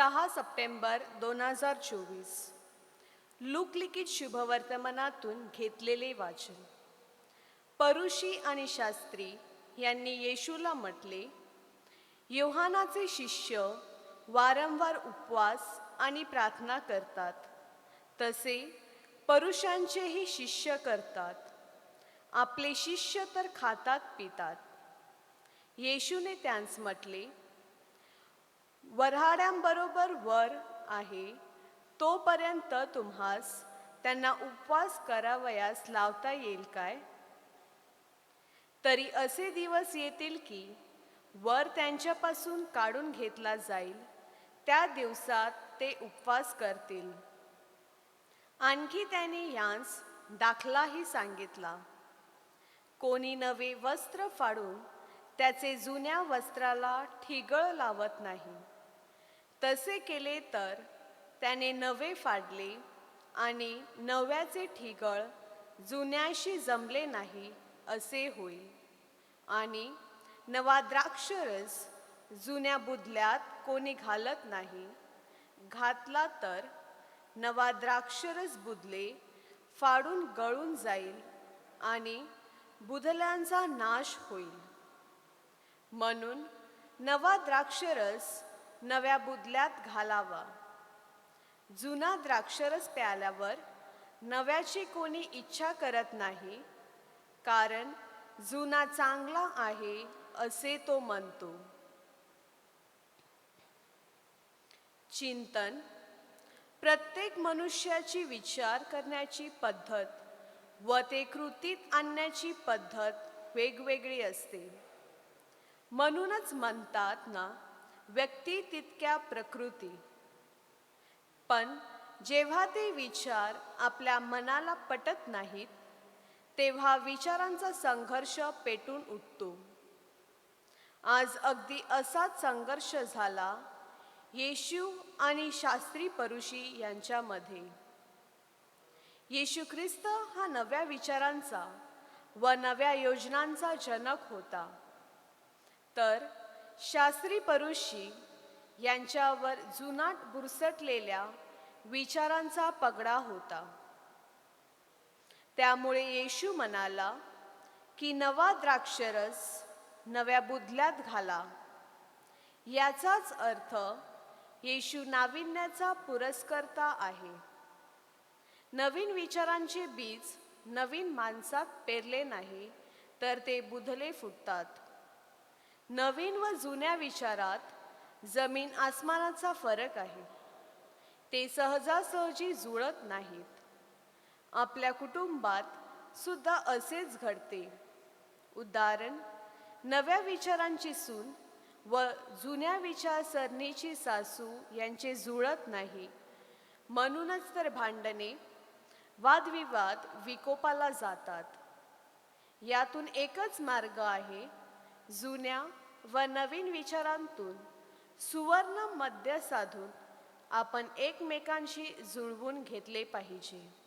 सहा सप्टेंबर दोन हजार चोवीस. लुकलिखित शुभवर्तमानातून घेतलेले वाचन. परुषी आणि शास्त्री यांनी येशूला म्हटले योहानाचे शिष्य वारंवार उपवास आणि प्रार्थना करतात. तसे परुषांचेही शिष्य करतात. आपले शिष्य तर खातात पितात. येशूने त्यांस म्हटले वऱ्हाड्यांबरोबर वर आहे तोपर्यंत तुम्हास त्यांना उपवास करावयास लावता येईल काय? तरी असे दिवस येतील की वर त्यांच्यापासून काढून घेतला जाईल त्या दिवसात ते उपवास करतील. आणखी त्याने यांस दाखलाही सांगितला. कोणी नवे वस्त्र फाडून त्याचे जुन्या वस्त्राला ठिगळ लावत नाही. तसे केले तर त्याने नवे फाडले आणि नव्याचे ठिगळ जुन्याशी जमले नाही असे होईल. आणि नवा द्राक्षरस जुन्या बुधल्यात कोणी घालत नाही घातला तर नवा द्राक्षरस बुधले फाडून गळून जाईल आणि बुधल्यांचा नाश होईल. म्हणून नवा द्राक्षरस नव्या बुदल्यात घालावा. जुना द्राक्षरस प्याल्यावर नव्याची कोणी इच्छा करत नाही कारण जुना चांगला आहे असे तो म्हणतो. चिंतन. प्रत्येक मनुष्याची विचार करण्याची पद्धत व ते कृतीत आणण्याची पद्धत वेगवेगळी असते. म्हणूनच म्हणतात ना व्यक्ती तितक्या प्रकृती. पण जेव्हा ते विचार आपल्या मनाला पटत नाहीत तेव्हा विचारांचा संघर्ष पेटून उठतो. आज अगदी असाच संघर्ष झाला येशू आणि शास्त्री परुषी यांच्यामध्ये. येशू ख्रिस्त हा नव्या विचारांचा व नव्या योजनांचा जनक होता. तर शास्त्री परुषी यांच्यावर जुनाट बुरसटलेल्या विचारांचा पगडा होता. त्यामुळे येशू म्हणाला की नवा द्राक्षरस नव्या बुधल्यात घाला. याचाच अर्थ येशू नाविन्याचा पुरस्कर्ता आहे. नवीन विचारांचे बीज नवीन माणसात पेरले नाही तर ते बुधले फुटतात. नवीन व जुन्या विचारात जमीन आसमानाचा फरक आहे. ते सहजासहजी जुळत नाहीत. आपल्या कुटुंबात सुद्धा असेच घडते. उदाहरण नव्या विचारांची सून व जुन्या विचारसरणीची सासू यांचे जुळत नाही. म्हणूनच तर भांडणे वादविवाद विकोपाला जातात. यातून एकच मार्ग आहे जुन्या व नवीन विचारांतून सुवर्ण मध्य साधून आपण एकमेकांशी जुळवून घेतले पाहिजे.